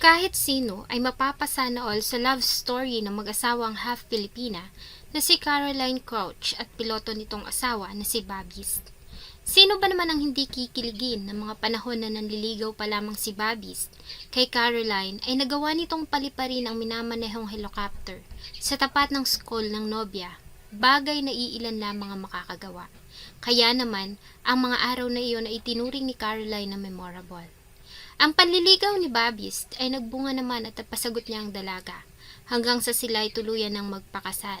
Kahit sino ay mapapasana all sa love story ng mag-asawang half Pilipina na si Caroline Crouch at piloto nitong asawa na si Babis. Sino ba naman ang hindi kikiligin ng mga panahon na nanliligaw pa lamang si Babis kay Caroline ay nagawa nitong paliparin ang minamanehong helicopter sa tapat ng school ng nobya, bagay na iilan lamang ang makakagawa. Kaya naman, ang mga araw na iyon ay itinuring ni Caroline na memorable. Ang panliligaw ni Babis ay nagbunga naman at napasagot niya ang dalaga hanggang sa sila ay tuluyan ng magpakasal.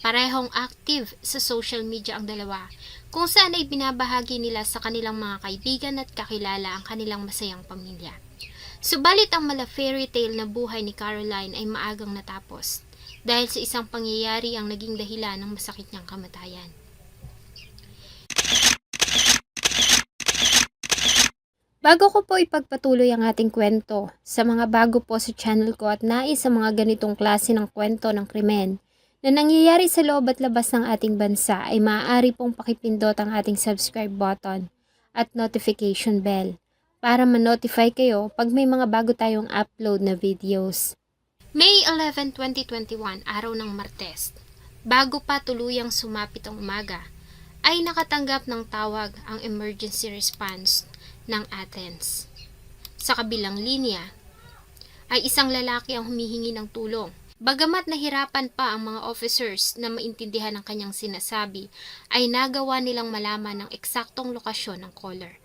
Parehong active sa social media ang dalawa kung saan ay binabahagi nila sa kanilang mga kaibigan at kakilala ang kanilang masayang pamilya. Subalit ang mala fairy tale na buhay ni Caroline ay maagang natapos dahil sa isang pangyayari ang naging dahilan ng masakit niyang kamatayan. Bago ko po ipagpatuloy ang ating kwento, sa mga bago po sa channel ko at nais sa mga ganitong klase ng kwento ng krimen na nangyayari sa loob at labas ng ating bansa ay maaari pong pakipindot ang ating subscribe button at notification bell para ma-notify kayo pag may mga bago tayong upload na videos. May 11, 2021, araw ng Martes. Bago pa tuluyang sumapit ang umaga, ay nakatanggap ng tawag ang emergency response ng Athens. Sa kabilang linya, ay isang lalaki ang humihingi ng tulong. Bagamat nahirapan pa ang mga officers na maintindihan ang kanyang sinasabi, ay nagawa nilang malaman ang eksaktong lokasyon ng caller.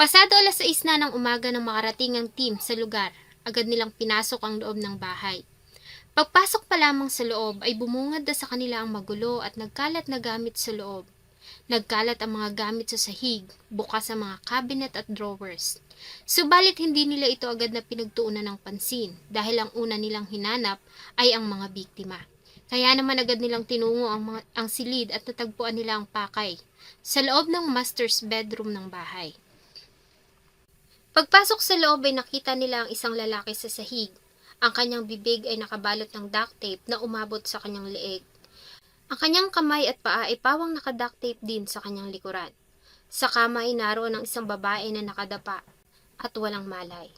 Pasado alas 6 na ng umaga ng makarating ang team sa lugar, agad nilang pinasok ang loob ng bahay. Pagpasok pa lamang sa loob ay bumungad na sa kanila ang magulo at nagkalat na gamit sa loob. Nagkalat ang mga gamit sa sahig, bukas ang mga cabinet at drawers. Subalit hindi nila ito agad na pinagtuunan ng pansin dahil ang una nilang hinanap ay ang mga biktima. Kaya naman agad nilang tinungo ang, mga, ang silid at natagpuan nila ang pakay sa loob ng master's bedroom ng bahay. Pagpasok sa loob ay nakita nila ang isang lalaki sa sahig. Ang kanyang bibig ay nakabalot ng duct tape na umabot sa kanyang leeg. Ang kanyang kamay at paa ay pawang nakaduct tape din sa kanyang likuran. Sa kama ay naroon ang isang babae na nakadapa at walang malay.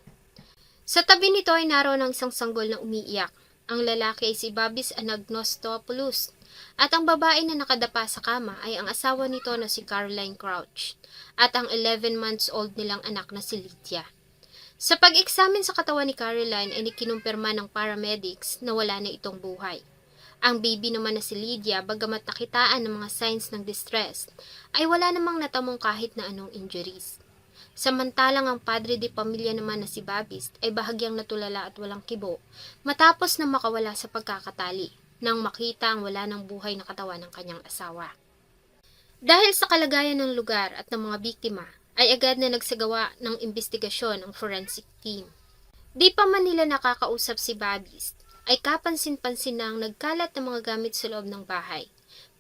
Sa tabi nito ay naroon ang isang sanggol na umiiyak. Ang lalaki ay si Babis Anagnostopoulos at ang babae na nakadapa sa kama ay ang asawa nito na si Caroline Crouch at ang 11 months old nilang anak na si Lydia. Sa pag-eksamin sa katawan ni Caroline ay kinumpirma ng paramedics na wala na itong buhay. Ang baby naman na si Lydia, bagamat nakitaan ng mga signs ng distress, ay wala namang natamong kahit na anong injuries. Samantalang ang padre de pamilya naman na si Babist ay bahagyang natulala at walang kibo matapos na makawala sa pagkakatali nang makita ang wala ng buhay na katawan ng kanyang asawa. Dahil sa kalagayan ng lugar at ng mga biktima, ay agad na nagsagawa ng investigasyon ang forensic team. Di pa man nila nakakausap si Babist, ay kapansin-pansin na ang nagkalat ng mga gamit sa loob ng bahay,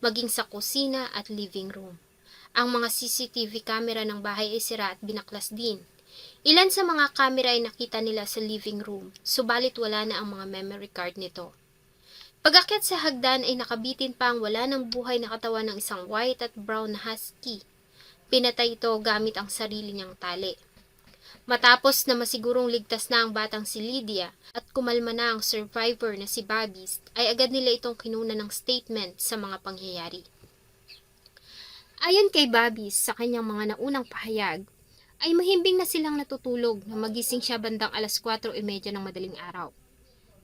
maging sa kusina at living room. Ang mga CCTV camera ng bahay ay sira at binaklas din. Ilan sa mga camera ay nakita nila sa living room, subalit wala na ang mga memory card nito. Pagakyat sa hagdan ay nakabitin pa ang wala ng buhay na katawan ng isang white at brown husky. Pinatay ito gamit ang sarili niyang tali. Matapos na masigurong ligtas na ang batang si Lydia at kumalma na ang survivor na si Babis, ay agad nila itong kinuna ng statement sa mga pangyayari. Ayon kay Babis sa kanyang mga naunang pahayag, ay mahimbing na silang natutulog na magising siya bandang alas 4.30 ng madaling araw.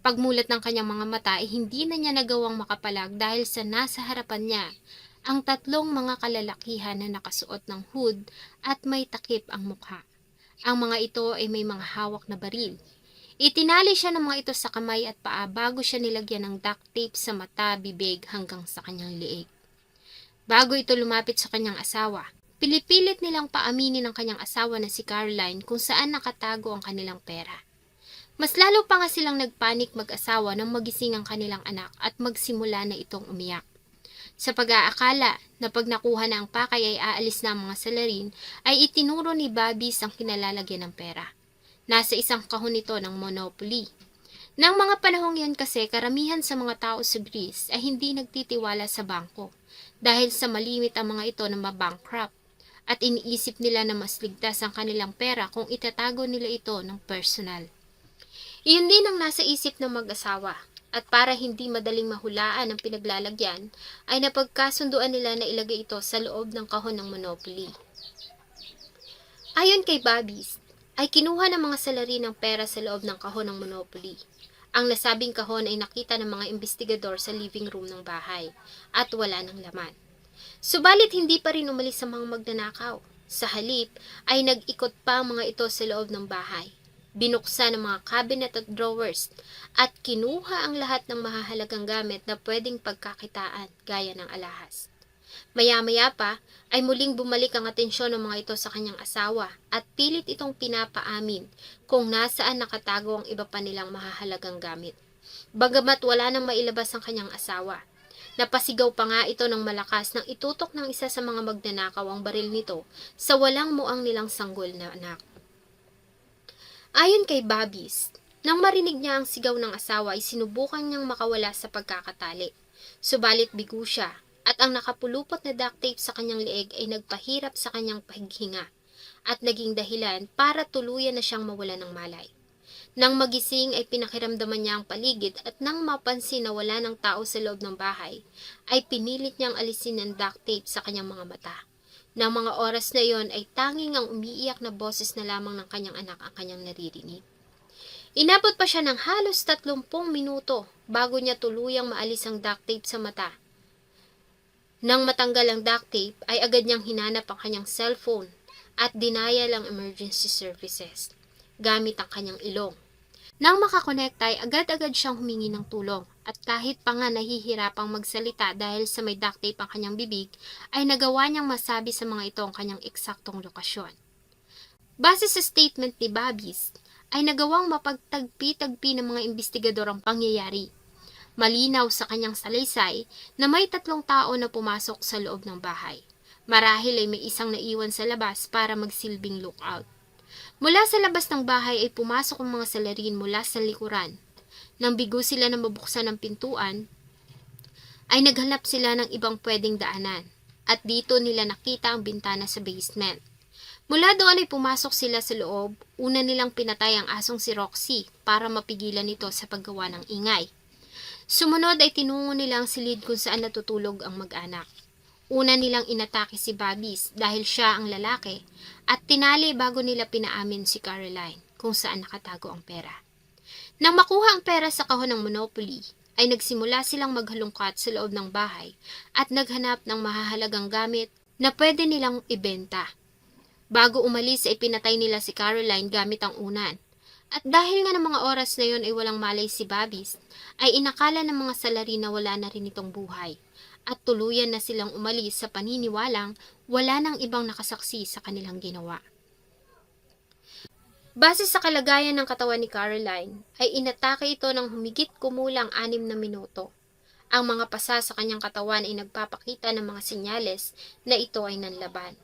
Pagmulat ng kanyang mga mata ay hindi na niya nagawang makapalag dahil sa nasa harapan niya ang tatlong mga kalalakihan na nakasuot ng hood at may takip ang mukha. Ang mga ito ay may mga hawak na baril. Itinali siya ng mga ito sa kamay at paa bago siya nilagyan ng duct tape sa mata, bibig hanggang sa kanyang liig. Bago ito lumapit sa kanyang asawa, pilipilit nilang paaminin ng kanyang asawa na si Caroline kung saan nakatago ang kanilang pera. Mas lalo pa nga silang nagpanik mag-asawa nang magising ang kanilang anak at magsimula na itong umiyak. Sa pag-aakala na pag nakuha na ang pakay ay aalis na ang mga salarin, ay itinuro ni Babis ang kinalalagyan ng pera. Nasa isang kahon ito ng Monopoly. Nang mga panahong yan kasi, karamihan sa mga tao sa Greece ay hindi nagtitiwala sa bangko dahil sa malimit ang mga ito na mabankrupt at iniisip nila na mas ligtas ang kanilang pera kung itatago nila ito ng personal. Iyon din ang nasa isip ng mag-asawa. At para hindi madaling mahulaan ang pinaglalagyan, ay napagkasunduan nila na ilagay ito sa loob ng kahon ng Monopoly. Ayon kay Bobbies, ay kinuha ng mga salari ng pera sa loob ng kahon ng Monopoly. Ang nasabing kahon ay nakita ng mga investigador sa living room ng bahay at wala ng laman. Subalit hindi pa rin umalis sa mga magnanakaw. Sa halip ay nag-ikot pa ang mga ito sa loob ng bahay. Binuksan ang mga cabinet at drawers at kinuha ang lahat ng mahahalagang gamit na pwedeng pagkakitaan gaya ng alahas. Maya-maya pa ay muling bumalik ang atensyon ng mga ito sa kanyang asawa at pilit itong pinapaamin kung nasaan nakatago ang iba pa nilang mahahalagang gamit. Bagamat wala nang mailabas ang kanyang asawa, Napasigaw pa nga ito ng malakas nang itutok ng isa sa mga magnanakaw ang baril nito sa walang muang nilang sanggol na anak. Ayon kay Babis, nang marinig niya ang sigaw ng asawa ay sinubukan niyang makawala sa pagkakatali. Subalit bigo siya at ang nakapulupot na duct tape sa kanyang leeg ay nagpahirap sa kanyang paghinga at naging dahilan para tuluyan na siyang mawala ng malay. Nang magising ay pinakiramdaman niya ang paligid at nang mapansin na wala ng tao sa loob ng bahay, ay pinilit niyang alisin ang duct tape sa kanyang mga mata. Nang mga oras na iyon ay tanging ang umiiyak na boses na lamang ng kanyang anak ang kanyang naririnig. Inabot pa siya ng halos 30 minuto bago niya tuluyang maalis ang duct tape sa mata. Nang matanggal ang duct tape ay agad niyang hinanap ang kanyang cellphone at dinayal ang emergency services gamit ang kanyang ilong. Nang makakonekta ay agad-agad siyang humingi ng tulong at kahit pa nga nahihirapang magsalita dahil sa may duct tape ang kanyang bibig, ay nagawa niyang masabi sa mga ito ang kanyang eksaktong lokasyon. Base sa statement ni Babis, ay nagawang mapagtagpi-tagpi ng mga investigador ang pangyayari. Malinaw sa kanyang salaysay na may tatlong tao na pumasok sa loob ng bahay. Marahil ay may isang naiwan sa labas para magsilbing lookout. Mula sa labas ng bahay ay pumasok ang mga salarin mula sa likuran. Nang bigo sila na mabuksan ang pintuan, ay naghanap sila ng ibang pwedeng daanan. At dito nila nakita ang bintana sa basement. Mula doon ay pumasok sila sa loob, una nilang pinatay ang asong si Roxy para mapigilan ito sa paggawa ng ingay. Sumunod ay tinungo nila ang silid kung saan natutulog ang mag-anak. Una nilang inatake si Babis dahil siya ang lalaki at tinali bago nila pinaamin si Caroline kung saan nakatago ang pera. Nang makuha ang pera sa kahon ng Monopoly, ay nagsimula silang maghalungkat sa loob ng bahay at naghanap ng mahahalagang gamit na pwede nilang ibenta. Bago umalis ay pinatay nila si Caroline gamit ang unan. At dahil nga ng mga oras na yon ay walang malay si Babis, ay inakala ng mga salari na wala na rin itong buhay at tuluyan na silang umalis sa paniniwalang wala nang ibang nakasaksi sa kanilang ginawa. Base sa kalagayan ng katawan ni Caroline, ay inatake ito ng humigit kumulang anim na minuto. Ang mga pasa sa kanyang katawan ay nagpapakita ng mga senyales na ito ay nanlaban.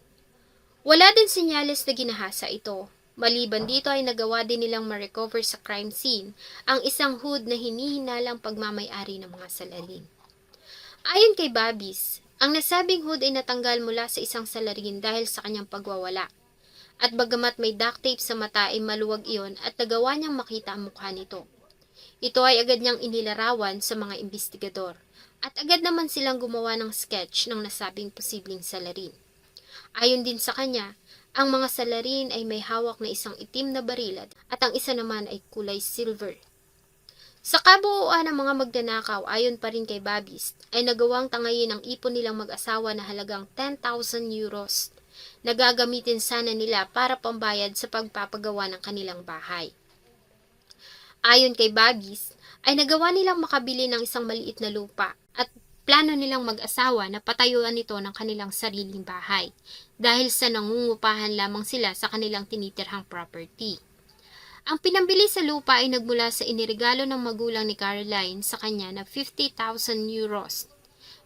Wala din senyales na ginahasa ito. Maliban dito ay nagawa din nilang ma-recover sa crime scene ang isang hood na hinihinalang pagmamayari ng mga salarin. Ayon kay Babis, ang nasabing hood ay natanggal mula sa isang salarin dahil sa kanyang pagwawala. At bagamat may duct tape sa mata ay maluwag iyon at nagawa niyang makita ang mukha nito. Ito ay agad niyang inilarawan sa mga investigador at agad naman silang gumawa ng sketch ng nasabing posibleng salarin. Ayon din sa kanya, ang mga salarin ay may hawak na isang itim na baril at ang isa naman ay kulay silver sa kabuuan ng mga magnanakaw ayon pa rin kay Babis, ay nagawang tangayin ang ipon nilang mag-asawa na halagang 10,000 euros na gagamitin sana nila para pambayad sa pagpapagawa ng kanilang bahay. Ayon kay Babis, ay nagawa nilang makabili ng isang maliit na lupa at plano nilang mag-asawa na patayuan nito ng kanilang sariling bahay dahil sa nangungupahan lamang sila sa kanilang tinitirhang property. Ang pinambili sa lupa ay nagmula sa iniregalo ng magulang ni Caroline sa kanya na 50,000 euros.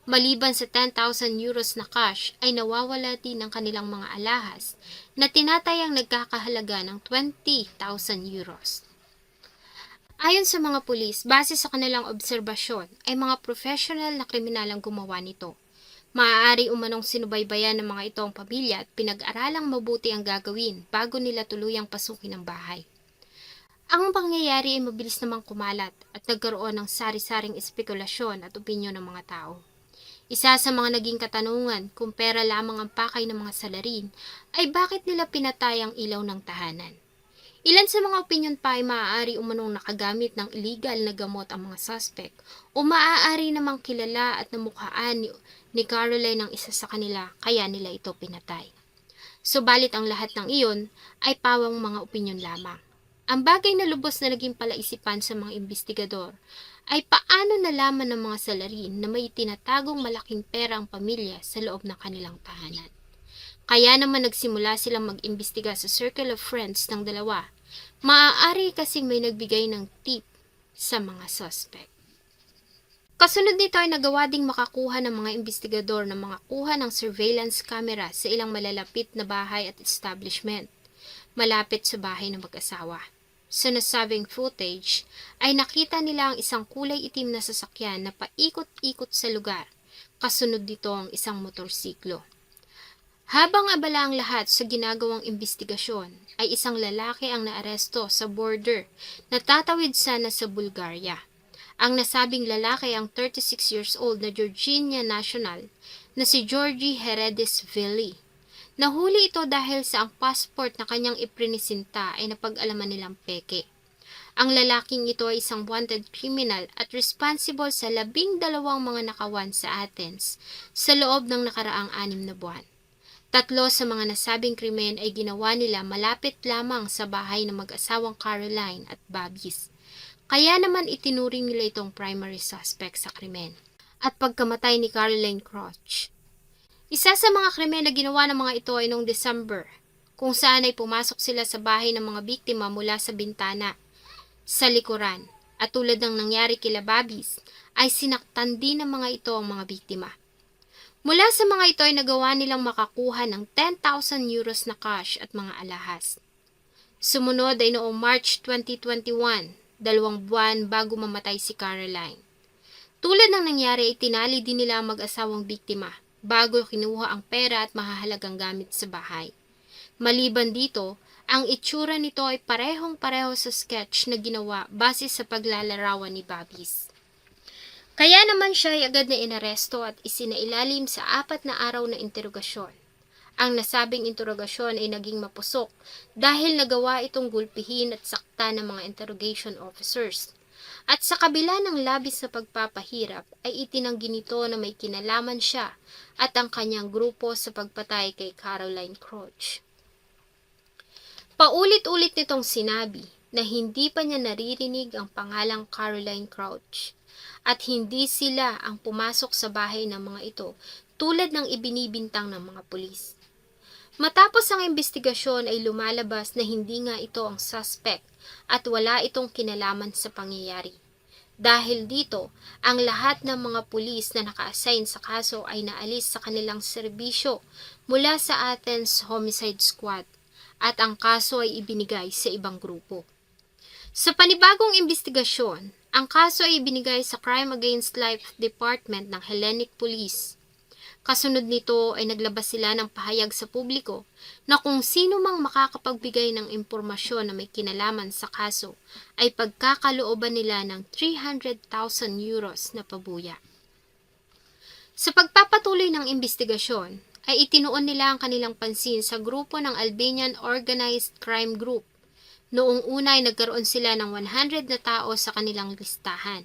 Maliban sa 10,000 euros na cash ay nawawala din ang kanilang mga alahas na tinatayang nagkakahalaga ng 20,000 euros. Ayon sa mga pulis, base sa kanilang obserbasyon, ay mga professional na kriminal ang gumawa nito. Maaari umanong sinubaybayan ng mga ito ang pamilya at pinag-aralang mabuti ang gagawin bago nila tuluyang pasukin ang bahay. Ang pangyayari ay mabilis namang kumalat at nagkaroon ng sari-saring espekulasyon at opinyon ng mga tao. Isa sa mga naging katanungan kung pera lamang ang pakay ng mga salarin ay bakit nila pinatay ang ilaw ng tahanan. Ilan sa mga opinyon pa ay maaari umanong nakagamit ng illegal na gamot ang mga suspect o maaari namang kilala at namukhaan ni, ni Caroline ang isa sa kanila kaya nila ito pinatay. Subalit ang lahat ng iyon ay pawang mga opinyon lamang. Ang bagay na lubos na naging palaisipan sa mga investigador ay paano nalaman ng mga salarin na may tinatagong malaking pera ang pamilya sa loob ng kanilang tahanan. Kaya naman nagsimula silang mag-imbestiga sa circle of friends ng dalawa. Maaari kasing may nagbigay ng tip sa mga suspect. Kasunod nito ay nagawa ding makakuha ng mga investigador na mga kuha ng surveillance camera sa ilang malalapit na bahay at establishment, malapit sa bahay ng mag-asawa. Sa nasabing footage, ay nakita nila ang isang kulay itim na sasakyan na paikot-ikot sa lugar. Kasunod dito ang isang motorsiklo. Habang abala ang lahat sa ginagawang investigasyon, ay isang lalaki ang naaresto sa border na tatawid sana sa Bulgaria. Ang nasabing lalaki ang 36 years old na Georginia national na si Georgie Heredes Villi. Nahuli ito dahil sa ang passport na kanyang iprinisinta ay napag-alaman nilang peke. Ang lalaking ito ay isang wanted criminal at responsible sa labing dalawang mga nakawan sa Athens sa loob ng nakaraang anim na buwan. Tatlo sa mga nasabing krimen ay ginawa nila malapit lamang sa bahay ng mag-asawang Caroline at Babis. Kaya naman itinuring nila itong primary suspect sa krimen. At pagkamatay ni Caroline Crouch, isa sa mga krimen na ginawa ng mga ito ay noong December, kung saan ay pumasok sila sa bahay ng mga biktima mula sa bintana, sa likuran, at tulad ng nangyari kila Babis, ay sinaktan din ng mga ito ang mga biktima. Mula sa mga ito ay nagawa nilang makakuha ng 10,000 euros na cash at mga alahas. Sumunod ay noong March 2021, dalawang buwan bago mamatay si Caroline. Tulad ng nangyari ay tinali din nila ang mag-asawang biktima bago kinuha ang pera at mahahalagang gamit sa bahay. Maliban dito, ang itsura nito ay parehong-pareho sa sketch na ginawa base sa paglalarawan ni Babis. Kaya naman siya ay agad na inaresto at isinailalim sa apat na araw na interogasyon. Ang nasabing interogasyon ay naging mapusok dahil nagawa itong gulpihin at sakta ng mga interrogation officers. At sa kabila ng labis na pagpapahirap ay itinanggi nito na may kinalaman siya at ang kanyang grupo sa pagpatay kay Caroline Crouch. Paulit-ulit nitong sinabi na hindi pa niya naririnig ang pangalang Caroline Crouch at hindi sila ang pumasok sa bahay ng mga ito tulad ng ibinibintang ng mga pulis. Matapos ang investigasyon ay lumalabas na hindi nga ito ang suspect at wala itong kinalaman sa pangyayari. Dahil dito, ang lahat ng mga pulis na naka-assign sa kaso ay naalis sa kanilang serbisyo mula sa Athens Homicide Squad at ang kaso ay ibinigay sa ibang grupo. Sa panibagong investigasyon, ang kaso ay ibinigay sa Crime Against Life Department ng Hellenic Police. Kasunod nito ay naglabas sila ng pahayag sa publiko na kung sino mang makakapagbigay ng impormasyon na may kinalaman sa kaso ay pagkakalooban nila ng 300,000 euros na pabuya. Sa pagpapatuloy ng investigasyon, ay itinuon nila ang kanilang pansin sa grupo ng Albanian Organized Crime Group. Noong una ay nagkaroon sila ng 100 na tao sa kanilang listahan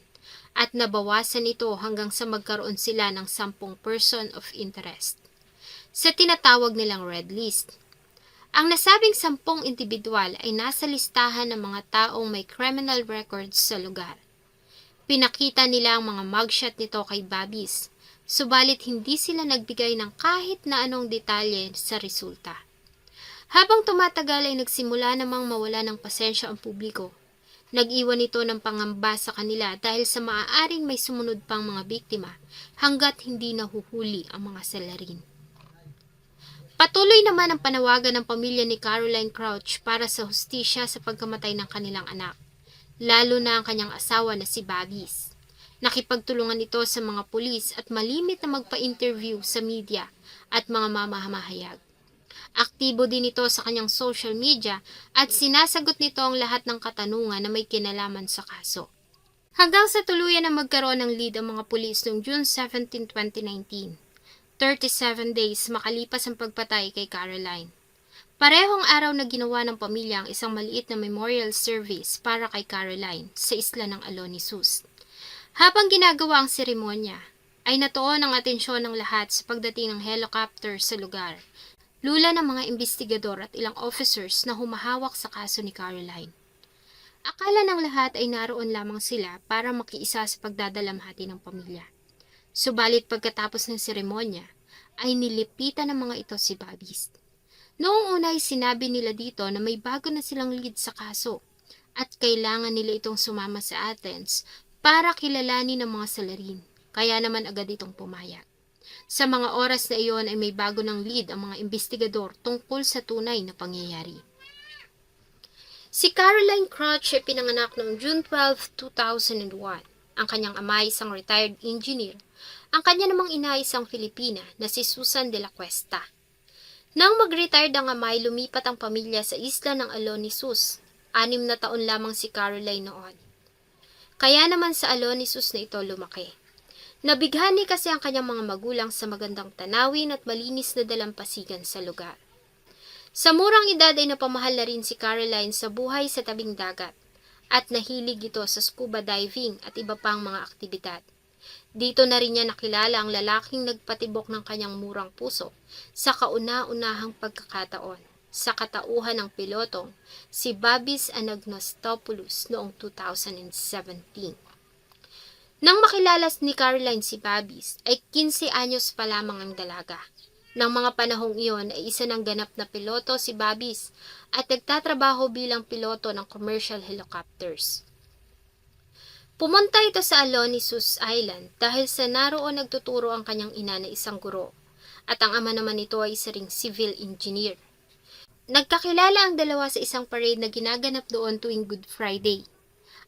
at nabawasan ito hanggang sa magkaroon sila ng 10 person of interest sa tinatawag nilang red list. Ang nasabing sampung individual ay nasa listahan ng mga taong may criminal records sa lugar. Pinakita nila ang mga mugshot nito kay Babis, subalit hindi sila nagbigay ng kahit na anong detalye sa resulta. Habang tumatagal ay nagsimula namang mawala ng pasensya ang publiko. Nag-iwan ito ng pangamba sa kanila dahil sa maaaring may sumunod pang mga biktima hanggat hindi nahuhuli ang mga salarin. Patuloy naman ang panawagan ng pamilya ni Caroline Crouch para sa hustisya sa pagkamatay ng kanilang anak, lalo na ang kanyang asawa na si Babis. Nakipagtulungan ito sa mga pulis at malimit na magpa-interview sa media at mga mamahayag. Aktibo din ito sa kanyang social media at sinasagot nito ang lahat ng katanungan na may kinalaman sa kaso. Hanggang sa tuluyan na magkaroon ng lead ang mga pulis noong June 17, 2019. 37 days makalipas ang pagpatay kay Caroline. Parehong araw na ginawa ng pamilya ang isang maliit na memorial service para kay Caroline sa isla ng Alonisus. Habang ginagawa ang seremonya, ay natuon ang atensyon ng lahat sa pagdating ng helicopter sa lugar. Lula ng mga investigador at ilang officers na humahawak sa kaso ni Caroline. Akala ng lahat ay naroon lamang sila para makiisa sa pagdadalamhati ng pamilya. Subalit pagkatapos ng seremonya, ay nilipitan ng mga ito si Babis. Noong una ay sinabi nila dito na may bago na silang lead sa kaso at kailangan nila itong sumama sa Athens para kilalanin ng mga salarin. Kaya naman agad itong pumayag. Sa mga oras na iyon ay may bago ng lead ang mga investigador tungkol sa tunay na pangyayari. Si Caroline Crouch ay pinanganak noong June 12, 2001. Ang kanyang ama ay isang retired engineer. Ang kanya namang ina ay isang Filipina na si Susan de la Cuesta. Nang mag-retired ang ama ay lumipat ang pamilya sa isla ng Alonisus. Anim na taon lamang si Caroline noon. Kaya naman sa Alonisus na ito lumaki. Nabighani kasi ang kanyang mga magulang sa magandang tanawin at malinis na dalampasigan sa lugar. Sa murang edad ay napamahal na rin si Caroline sa buhay sa tabing dagat at nahilig ito sa scuba diving at iba pang mga aktibidad. Dito na rin niya nakilala ang lalaking nagpatibok ng kanyang murang puso sa kauna-unahang pagkakataon sa katauhan ng pilotong si Babis Anagnostopoulos noong 2017. Nang makilala ni Caroline si Babis, ay 15 anyos pa lamang ang dalaga. Nang mga panahong iyon ay isa ng ganap na piloto si Babis at nagtatrabaho bilang piloto ng commercial helicopters. Pumunta ito sa Alonisus Island dahil sa naroon nagtuturo ang kanyang ina na isang guro at ang ama naman nito ay isa ring civil engineer. Nagkakilala ang dalawa sa isang parade na ginaganap doon tuwing Good Friday.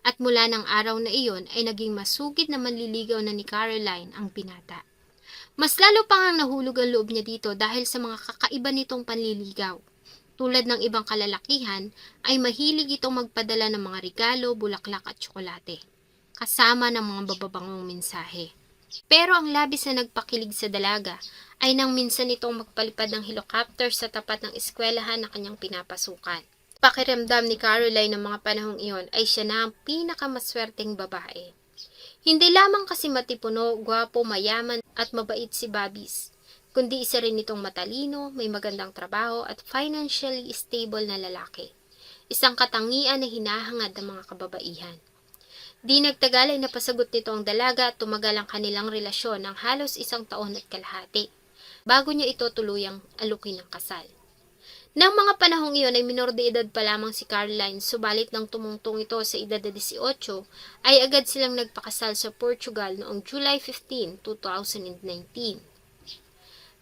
At mula ng araw na iyon ay naging masugid na manliligaw na ni Caroline ang binata. Mas lalo pa ang nahulog ang loob niya dito dahil sa mga kakaiba nitong panliligaw. Tulad ng ibang kalalakihan, ay mahilig itong magpadala ng mga regalo, bulaklak at tsokolate. Kasama ng mga bababangong mensahe. Pero ang labis na nagpakilig sa dalaga ay nang minsan itong magpalipad ng helicopter sa tapat ng eskwelahan na kanyang pinapasukan. Pakiramdam ni Caroline ng mga panahong iyon ay siya na ang pinakamaswerteng babae. Hindi lamang kasi matipuno, gwapo, mayaman at mabait si Babis, kundi isa rin itong matalino, may magandang trabaho at financially stable na lalaki. Isang katangian na hinahangad ng mga kababaihan. Di nagtagal ay napasagot nito ang dalaga at tumagal ang kanilang relasyon ng halos isang taon at kalahati, bago niya ito tuluyang alukin ng kasal. Nang mga panahong iyon ay minor de edad pa lamang si Caroline, subalit nang tumungtong ito sa edad na 18, ay agad silang nagpakasal sa Portugal noong July 15, 2019.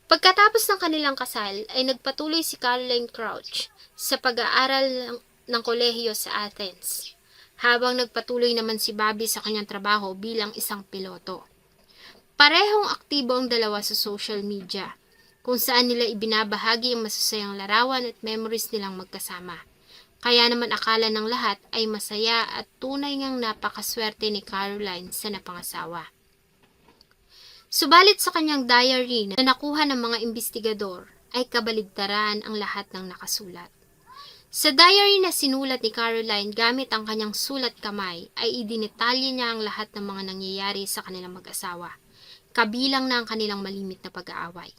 Pagkatapos ng kanilang kasal, ay nagpatuloy si Caroline Crouch sa pag-aaral ng kolehiyo sa Athens, habang nagpatuloy naman si Bobby sa kanyang trabaho bilang isang piloto. Parehong aktibo ang dalawa sa social media, kung saan nila ibinabahagi ang masasayang larawan at memories nilang magkasama. Kaya naman akala ng lahat ay masaya at tunay ngang napakaswerte ni Caroline sa napangasawa. Subalit sa kanyang diary na nakuha ng mga investigador ay kabaligtaran ang lahat ng nakasulat. Sa diary na sinulat ni Caroline gamit ang kanyang sulat kamay ay idinetalye niya ang lahat ng mga nangyayari sa kanilang mag-asawa, kabilang na ang kanilang malimit na pag-aaway.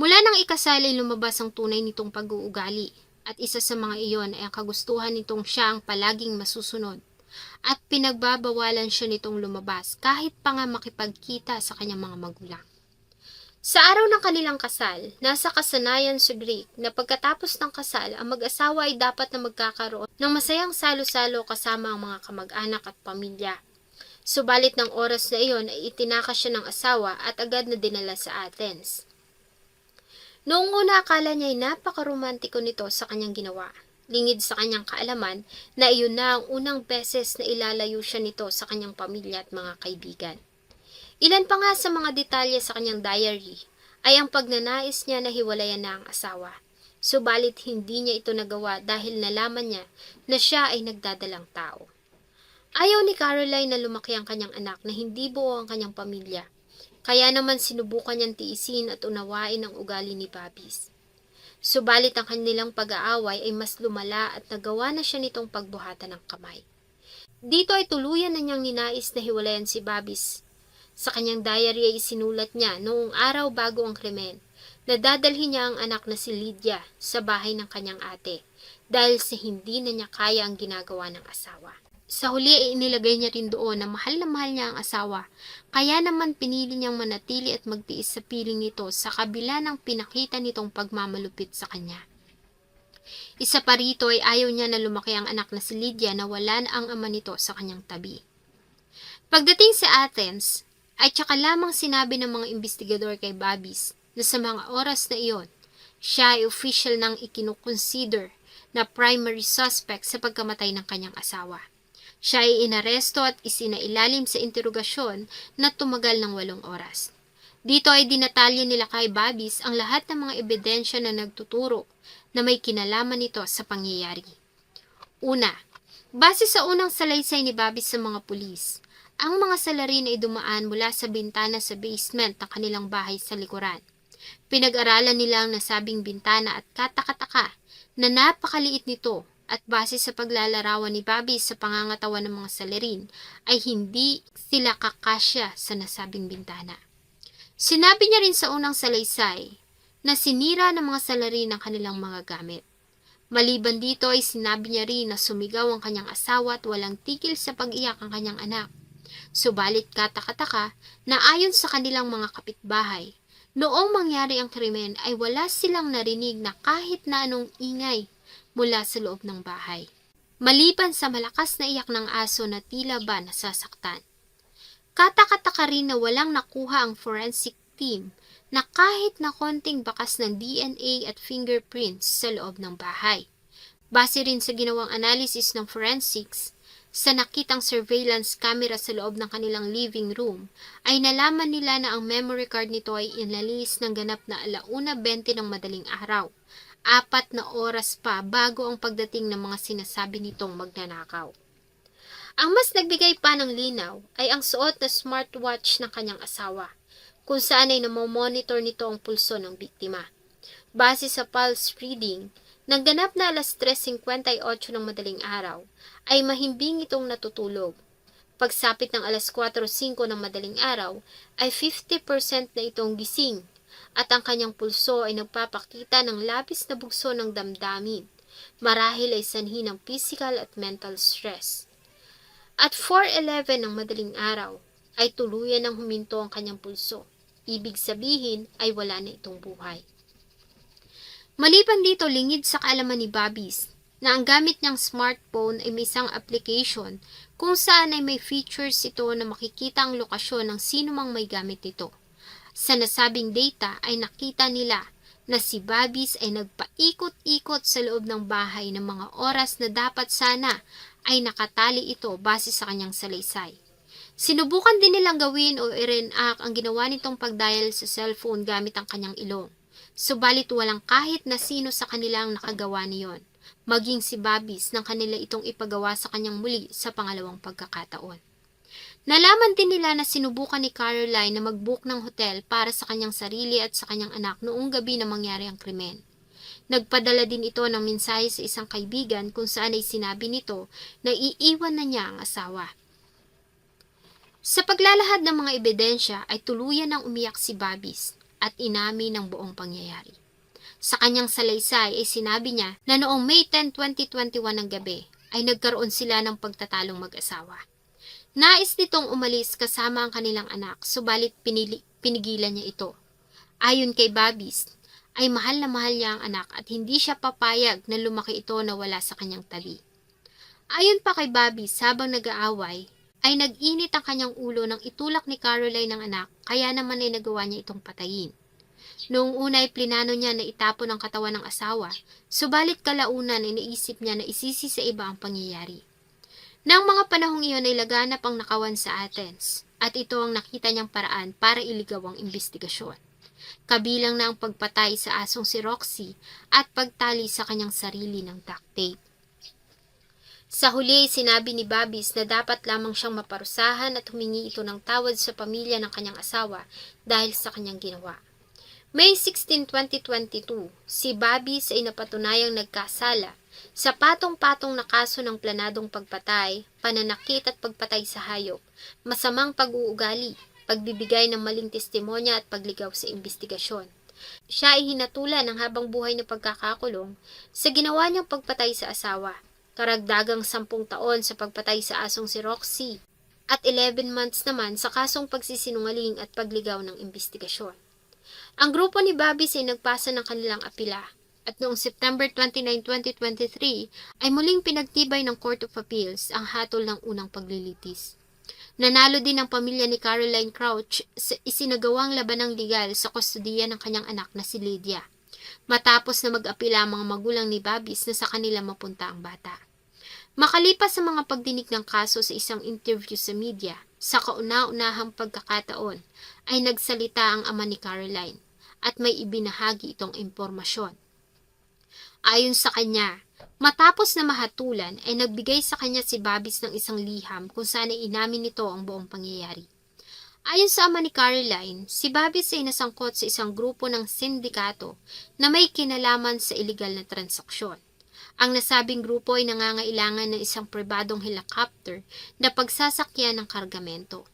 Mula nang ikasal ay lumabas ang tunay nitong pag-uugali at isa sa mga iyon ay ang kagustuhan nitong siya ang palaging masusunod at pinagbabawalan siya nitong lumabas kahit pa nga makipagkita sa kanyang mga magulang. Sa araw ng kanilang kasal, nasa kasanayan sa Greek na pagkatapos ng kasal, ang mag-asawa ay dapat na magkakaroon ng masayang salo-salo kasama ang mga kamag-anak at pamilya. Subalit ng oras na iyon ay itinakas siya ng asawa at agad na dinala sa Athens. Noong una akala niya ay napakaromantiko nito sa kanyang ginawa. Lingid sa kanyang kaalaman na iyon na ang unang beses na ilalayo siya nito sa kanyang pamilya at mga kaibigan. Ilan pa nga sa mga detalye sa kanyang diary ay ang pagnanais niya na hiwalayan na ang asawa. Subalit hindi niya ito nagawa dahil nalaman niya na siya ay nagdadalang tao. Ayaw ni Caroline na lumaki ang kanyang anak na hindi buo ang kanyang pamilya. Kaya naman sinubukan niyang tiisin at unawain ang ugali ni Babis. Subalit ang kanilang pag-aaway ay mas lumala at nagawa na siya nitong pagbuhatan ng kamay. Dito ay tuluyan na niyang ninais na hiwalayan si Babis. Sa kanyang diary ay isinulat niya noong araw bago ang krimen na dadalhin niya ang anak na si Lydia sa bahay ng kanyang ate dahil sa hindi na niya kaya ang ginagawa ng asawa. Sa huli ay inilagay niya rin doon na mahal na mahal niya ang asawa, kaya naman pinili niyang manatili at magtiis sa piling nito sa kabila ng pinakita nitong pagmamalupit sa kanya. Isa pa rito ay ayaw niya na lumaki ang anak na si Lydia na wala na ang ama nito sa kanyang tabi. Pagdating sa Athens, ay tsaka lamang sinabi ng mga investigador kay Babis na sa mga oras na iyon, siya ay official nang ikinukonsider na primary suspect sa pagkamatay ng kanyang asawa. Siya ay inaresto at isinailalim sa interogasyon na tumagal ng walong oras. Dito ay dinatalyo nila kay Babis ang lahat ng mga ebidensya na nagtuturo na may kinalaman nito sa pangyayari. Una, base sa unang salaysay ni Babis sa mga pulis, ang mga salarin ay dumaan mula sa bintana sa basement ng kanilang bahay sa likuran. Pinag-aralan nila ang nasabing bintana at katakataka na napakaliit nito at base sa paglalarawan ni Bobby sa pangangatawan ng mga salarin ay hindi sila kakasya sa nasabing bintana. Sinabi niya rin sa unang salaysay na sinira ng mga salarin ang kanilang mga gamit. Maliban dito ay sinabi niya rin na sumigaw ang kanyang asawa at walang tigil sa pag-iyak ang kanyang anak. Subalit katakataka na ayon sa kanilang mga kapitbahay, noong mangyari ang krimen ay wala silang narinig na kahit na anong ingay mula sa loob ng bahay. Maliban sa malakas na iyak ng aso na tila ba nasasaktan. Katakataka rin na walang nakuha ang forensic team na kahit na konting bakas ng DNA at fingerprints sa loob ng bahay. Base rin sa ginawang analysis ng forensics, sa nakitang surveillance camera sa loob ng kanilang living room, ay nalaman nila na ang memory card nito ay inalis ng ganap na alauna 20 ng madaling araw. Apat na oras pa bago ang pagdating ng mga sinasabi nitong magnanakaw. Ang mas nagbigay pa ng linaw ay ang suot na smartwatch ng kanyang asawa, kung saan ay namomonitor nito ang pulso ng biktima. Base sa pulse reading, nang ganap na alas 3.58 ng madaling araw, ay mahimbing itong natutulog. Pagsapit ng alas 4.05 ng madaling araw, ay 50% na itong gising at ang kanyang pulso ay nagpapakita ng labis na bugso ng damdamin. Marahil ay sanhi ng physical at mental stress. At 4.11 ng madaling araw, ay tuluyan ng huminto ang kanyang pulso. Ibig sabihin ay wala na itong buhay. Maliban dito, lingid sa kaalaman ni Babis na ang gamit niyang smartphone ay may isang application kung saan ay may features ito na makikita ang lokasyon ng sino mang may gamit ito. Sa nasabing data ay nakita nila na si Babis ay nagpaikot-ikot sa loob ng bahay ng mga oras na dapat sana ay nakatali ito base sa kanyang salaysay. Sinubukan din nilang gawin o i-reenact ang ginawa nitong pagdial sa cellphone gamit ang kanyang ilong. Subalit walang kahit na sino sa kanilang nakagawa niyon, maging si Babis nang kanila itong ipagawa sa kanyang muli sa pangalawang pagkakataon. Nalaman din nila na sinubukan ni Caroline na mag-book ng hotel para sa kanyang sarili at sa kanyang anak noong gabi na mangyari ang krimen. Nagpadala din ito ng mensahe sa isang kaibigan kung saan ay sinabi nito na iiwan na niya ang asawa. Sa paglalahad ng mga ebidensya ay tuluyan ng umiyak si Babis at inami ng buong pangyayari. Sa kanyang salaysay ay sinabi niya na noong May 10, 2021 ng gabi ay nagkaroon sila ng pagtatalong mag-asawa. Nais nitong umalis kasama ang kanilang anak, subalit pinili, pinigilan niya ito. Ayon kay Babis, ay mahal na mahal niya ang anak at hindi siya papayag na lumaki ito na wala sa kanyang tabi. Ayon pa kay Babis, habang nag-aaway, ay nag-init ang kanyang ulo nang itulak ni Caroline ng anak, kaya naman ay nagawa niya itong patayin. Noong una ay plinano niya na itapon ang katawan ng asawa, subalit kalaunan ay naisip niya na isisi sa iba ang pangyayari. Nang mga panahong iyon ay laganap ang nakawan sa Athens, at ito ang nakita niyang paraan para iligaw ang investigasyon. kabilang na ang pagpatay sa asong si Roxy at pagtali sa kanyang sarili ng duct tape. Sa huli, sinabi ni Babis na dapat lamang siyang maparusahan at humingi ito ng tawad sa pamilya ng kanyang asawa dahil sa kanyang ginawa. May 16, 2022, si Babis ay napatunayang nagkasala sa patong-patong na kaso ng planadong pagpatay, pananakit at pagpatay sa hayop, masamang pag-uugali, pagbibigay ng maling testimonya at pagligaw sa investigasyon. Siya ay hinatulan ng habang buhay na pagkakakulong sa ginawa niyang pagpatay sa asawa, karagdagang sampung taon sa pagpatay sa asong si Roxy, at 11 months naman sa kasong pagsisinungaling at pagligaw ng investigasyon. Ang grupo ni Babis ay nagpasa ng kanilang apila at noong September 29, 2023 ay muling pinagtibay ng Court of Appeals ang hatol ng unang paglilitis. Nanalo din ang pamilya ni Caroline Crouch sa isinagawang labanang legal sa kustudiya ng kanyang anak na si Lydia, matapos na mag-apila ang mga magulang ni Babis na sa kanila mapunta ang bata. Makalipas sa mga pagdinig ng kaso sa isang interview sa media, sa kauna-unahang pagkakataon ay nagsalita ang ama ni Caroline at may ibinahagi itong impormasyon. Ayon sa kanya, matapos na mahatulan ay nagbigay sa kanya si Babis ng isang liham kung saan ay inamin nito ang buong pangyayari. Ayon sa ama ni Caroline, si Babis ay nasangkot sa isang grupo ng sindikato na may kinalaman sa iligal na transaksyon. Ang nasabing grupo ay nangangailangan ng isang pribadong helicopter na pagsasakyan ng kargamento.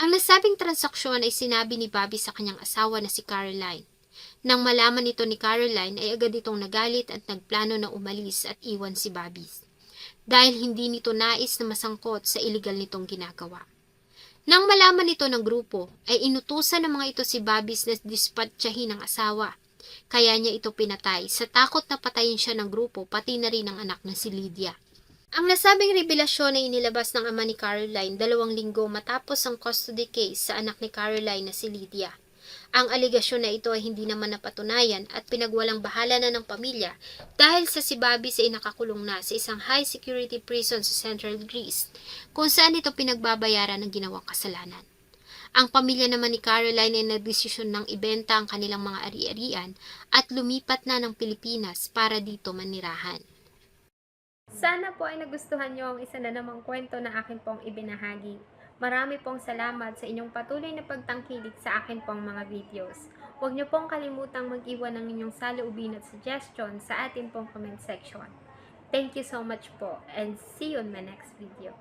Ang nasabing transaksyon ay sinabi ni Bobby sa kanyang asawa na si Caroline. Nang malaman nito ni Caroline ay agad itong nagalit at nagplano na umalis at iwan si Bobby. Dahil hindi nito nais na masangkot sa iligal nitong ginagawa. Nang malaman nito ng grupo, ay inutusan ng mga ito si Babis na dispatchahin ng asawa. Kaya niya ito pinatay sa takot na patayin siya ng grupo pati na rin ang anak na si Lydia. Ang nasabing revelasyon ay inilabas ng ama ni Caroline dalawang linggo matapos ang custody case sa anak ni Caroline na si Lydia. Ang aligasyon na ito ay hindi naman napatunayan at pinagwalang bahala na ng pamilya dahil sa si Bobby ay nakakulong na sa isang high security prison sa Central Greece kung saan ito pinagbabayaran ng ginawang kasalanan. Ang pamilya naman ni Caroline ay nagdesisyon ng ibenta ang kanilang mga ari-arian at lumipat na ng Pilipinas para dito manirahan. Sana po ay nagustuhan niyo ang isa na namang kwento na akin pong ibinahagi. Marami pong salamat sa inyong patuloy na pagtangkilik sa akin pong mga videos. Huwag niyo pong kalimutang mag-iwan ng inyong saloobin at suggestion sa atin pong comment section. Thank you so much po and see you on my next video.